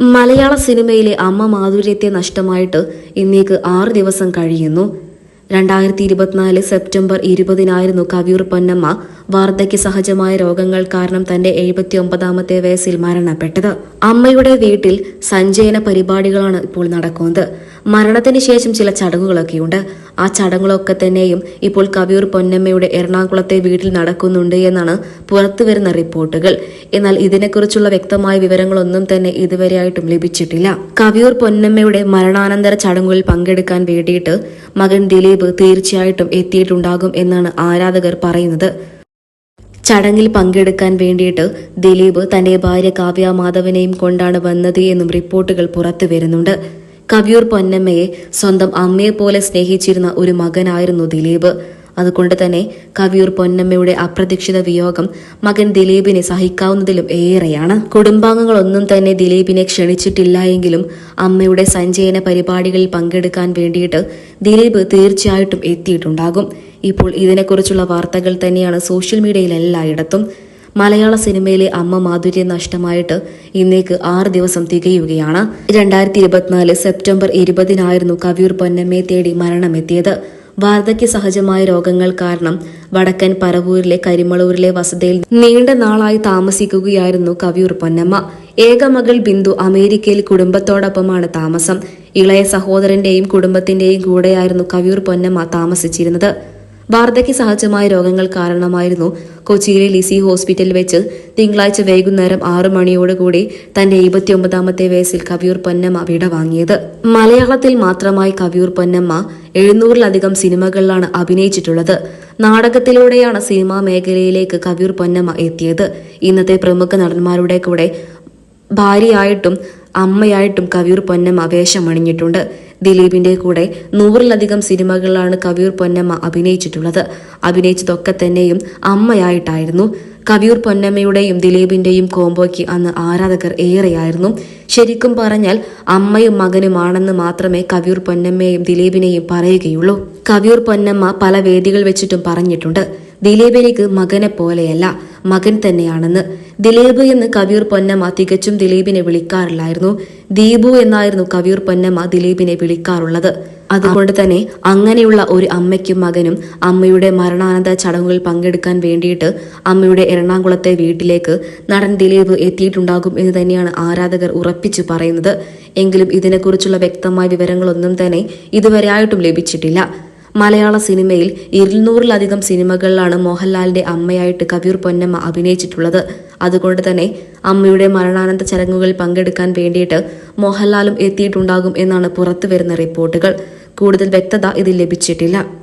മലയാള സിനിമയിലെ അമ്മ മാധുര്യത്തെ നഷ്ടമായിട്ട് ഇന്നേക്ക് ആറ് ദിവസം കഴിയുന്നു. രണ്ടായിരത്തി ഇരുപത്തിനാല് സെപ്റ്റംബർ ഇരുപതിനായിരുന്നു കവിയൂർ പൊന്നമ്മ വാർദ്ധക്യ സഹജമായ രോഗങ്ങൾ കാരണം തന്റെ എഴുപത്തി ഒമ്പതാമത്തെ വയസ്സിൽ മരണപ്പെട്ടത്. അമ്മയുടെ വീട്ടിൽ സഞ്ജയന പരിപാടികളാണ് ഇപ്പോൾ നടക്കുന്നത്. മരണത്തിന് ശേഷം ചില ചടങ്ങുകളൊക്കെയുണ്ട്. ആ ചടങ്ങുകളൊക്കെ തന്നെയും ഇപ്പോൾ കവിയൂർ പൊന്നമ്മയുടെ എറണാകുളത്തെ വീട്ടിൽ നടക്കുന്നുണ്ട് എന്നാണ് പുറത്തുവരുന്ന റിപ്പോർട്ടുകൾ. എന്നാൽ ഇതിനെക്കുറിച്ചുള്ള വ്യക്തമായ വിവരങ്ങളൊന്നും തന്നെ ഇതുവരെയായിട്ടും ലഭിച്ചിട്ടില്ല. കവിയൂർ പൊന്നമ്മയുടെ മരണാനന്തര ചടങ്ങുകളിൽ പങ്കെടുക്കാൻ വേണ്ടിയിട്ട് മകൻ ദിലീപ് തീർച്ചയായിട്ടും എത്തിയിട്ടുണ്ടാകും എന്നാണ് ആരാധകർ പറയുന്നത്. ചടങ്ങിൽ പങ്കെടുക്കാൻ വേണ്ടിയിട്ട് ദിലീപ് തന്റെ ഭാര്യ കാവ്യ മാധവനെയും കൊണ്ടാണ് വന്നത് എന്നും റിപ്പോർട്ടുകൾ പുറത്തു വരുന്നുണ്ട്. കവിയൂർ പൊന്നമ്മയെ സ്വന്തം അമ്മയെപ്പോലെ സ്നേഹിച്ചിരുന്ന ഒരു മകനായിരുന്നു ദിലീപ്. അതുകൊണ്ട് തന്നെ കവിയൂർ പൊന്നമ്മയുടെ അപ്രതീക്ഷിത വിയോഗം മകൻ ദിലീപിനെ സഹിക്കാവുന്നതിലും ഏറെയാണ്. കുടുംബാംഗങ്ങളൊന്നും തന്നെ ദിലീപിനെ ക്ഷണിച്ചിട്ടില്ല എങ്കിലും അമ്മയുടെ സഞ്ചയന പരിപാടികളിൽ പങ്കെടുക്കാൻ വേണ്ടിയിട്ട് ദിലീപ് തീർച്ചയായിട്ടും എത്തിയിട്ടുണ്ടാകും. ഇപ്പോൾ ഇതിനെക്കുറിച്ചുള്ള വാർത്തകൾ തന്നെയാണ് സോഷ്യൽ മീഡിയയിൽ എല്ലായിടത്തും. മലയാള സിനിമയിലെ അമ്മ മാധുര്യം നഷ്ടമായിട്ട് ഇന്നേക്ക് ആറ് ദിവസം തികയുകയാണ്. രണ്ടായിരത്തി ഇരുപത്തിനാല് സെപ്റ്റംബർ ഇരുപതിനായിരുന്നു കവിയൂർ പൊന്നമ്മയെ തേടി മരണമെത്തിയത് വാർദ്ധക്യ സഹജമായ രോഗങ്ങൾ കാരണം വടക്കൻ പറവൂരിലെ കരിമളൂരിലെ വസതിയിൽ നീണ്ട നാളായി താമസിക്കുകയായിരുന്നു കവിയൂർ പൊന്നമ്മ ഏകമകൾ ബിന്ദു അമേരിക്കയിൽ കുടുംബത്തോടൊപ്പമാണ് താമസം. ഇളയ സഹോദരന്റെയും കുടുംബത്തിന്റെയും കൂടെയായിരുന്നു കവിയൂർ പൊന്നമ്മ താമസിച്ചിരുന്നത്. വാർദ്ധക്യ സഹജമായ രോഗങ്ങൾ കാരണമായിരുന്നു. കൊച്ചിയിലെ ലിസി ഹോസ്പിറ്റലിൽ വെച്ച് തിങ്കളാഴ്ച വൈകുന്നേരം ആറു മണിയോടുകൂടി തന്റെ എഴുപത്തിയൊമ്പതാമത്തെ വയസ്സിൽ കവിയൂർ പൊന്നമ്മ വിട വാങ്ങിയത്. മലയാളത്തിൽ മാത്രമായി കവിയൂർ പൊന്നമ്മ എഴുന്നൂറിലധികം സിനിമകളിലാണ് അഭിനയിച്ചിട്ടുള്ളത്. നാടകത്തിലൂടെയാണ് സിനിമാ മേഖലയിലേക്ക് കവിയൂർ പൊന്നമ്മ എത്തിയത്. ഇന്നത്തെ പ്രമുഖ നടന്മാരുടെ കൂടെ ഭാര്യയായിട്ടും അമ്മയായിട്ടും കവിയൂർ പൊന്നമ്മ വേഷമണിഞ്ഞിട്ടുണ്ട്. ദിലീപിന്റെ കൂടെ നൂറിലധികം സിനിമകളിലാണ് കവിയൂർ പൊന്നമ്മ അഭിനയിച്ചിട്ടുള്ളത്. അഭിനയിച്ചതൊക്കെ തന്നെയും അമ്മയായിട്ടായിരുന്നു. കവിയൂർ പൊന്നമ്മയുടെയും ദിലീപിന്റെയും കോംബോയ്ക്ക് അന്ന് ആരാധകർ ഏറെയായിരുന്നു. ശരിക്കും പറഞ്ഞാൽ അമ്മയും മകനുമാണെന്ന് മാത്രമേ കവിയൂർ പൊന്നമ്മയും ദിലീപിനെയും പറയുകയുള്ളൂ. കവിയൂർ പൊന്നമ്മ പല വേദികൾ വെച്ചിട്ടും പറഞ്ഞിട്ടുണ്ട്. ദിലീപ് എനിക്ക് മകനെ പോലെയല്ല. മകൻ തന്നെയാണെന്ന്. ദിലീപ് എന്ന് കവിയൂർ പൊന്നമ്മ തികച്ചും ദിലീപിനെ വിളിക്കാറില്ലായിരുന്നു. ദീപു എന്നായിരുന്നു കവിയൂർ പൊന്നമ്മ ദിലീപിനെ വിളിക്കാറുള്ളത്. അതുകൊണ്ട് തന്നെ അങ്ങനെയുള്ള ഒരു അമ്മയ്ക്കും മകനും അമ്മയുടെ മരണാനന്തര ചടങ്ങുകൾ പങ്കെടുക്കാൻ വേണ്ടിയിട്ട് അമ്മയുടെ എറണാകുളത്തെ വീട്ടിലേക്ക് നടൻ ദിലീപ് എത്തിയിട്ടുണ്ടാകും എന്ന് തന്നെയാണ് ആരാധകർ ഉറപ്പിച്ചു പറയുന്നത്. എങ്കിലും ഇതിനെക്കുറിച്ചുള്ള വ്യക്തമായ വിവരങ്ങളൊന്നും തന്നെ ഇതുവരെയായിട്ടും ലഭിച്ചിട്ടില്ല. മലയാള സിനിമയിൽ ഇരുന്നൂറിലധികം സിനിമകളിലാണ് മോഹൻലാലിന്റെ അമ്മയായിട്ട് കവിയൂർ പൊന്നമ്മ അഭിനയിച്ചിട്ടുള്ളത്. അതുകൊണ്ട് തന്നെ അമ്മയുടെ മരണാനന്ത ചടങ്ങുകളിൽ പങ്കെടുക്കാൻ വേണ്ടിയിട്ട് മോഹൻലാലും എത്തിയിട്ടുണ്ടാകും എന്നാണ് പുറത്തു വരുന്ന റിപ്പോർട്ടുകൾ. കൂടുതൽ വ്യക്തത ഇതിൽ ലഭിച്ചിട്ടില്ല.